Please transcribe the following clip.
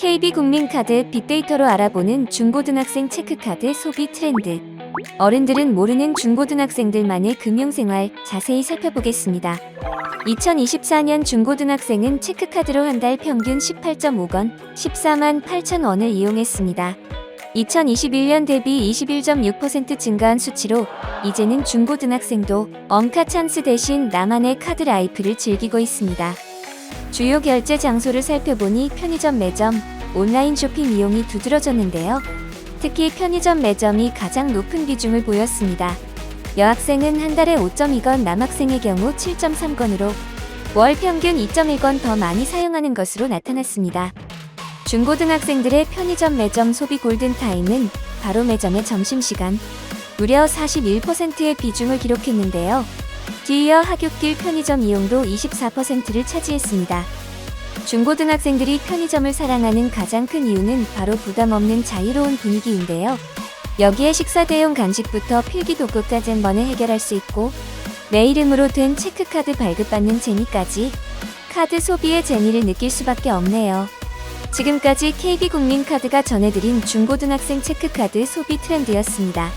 KB국민카드 빅데이터로 알아보는 중고등학생 체크카드 소비 트렌드. 어른들은 모르는 중고등학생들만의 금융생활 자세히 살펴보겠습니다. 2024년 중고등학생은 체크카드로 한 달 평균 18.5건, 14만 8천 원을 이용했습니다. 2021년 대비 21.6% 증가한 수치로 이제는 중고등학생도 엉카 찬스 대신 나만의 카드 라이프를 즐기고 있습니다. 주요 결제 장소를 살펴보니 편의점 매점, 온라인 쇼핑 이용이 두드러졌는데요. 특히 편의점 매점이 가장 높은 비중을 보였습니다. 여학생은 한 달에 5.2건, 남학생의 경우 7.3건으로 월 평균 2.1건 더 많이 사용하는 것으로 나타났습니다. 중고등학생들의 편의점 매점 소비 골든타임은 바로 매점의 점심시간, 무려 41%의 비중을 기록했는데요. 뒤이어 하굣길 편의점 이용도 24%를 차지했습니다. 중고등학생들이 편의점을 사랑하는 가장 큰 이유는 바로 부담 없는 자유로운 분위기인데요. 여기에 식사 대용 간식부터 필기도구까지 한 번에 해결할 수 있고 내 이름으로 된 체크카드 발급받는 재미까지 카드 소비의 재미를 느낄 수밖에 없네요. 지금까지 KB국민카드가 전해드린 중고등학생 체크카드 소비 트렌드였습니다.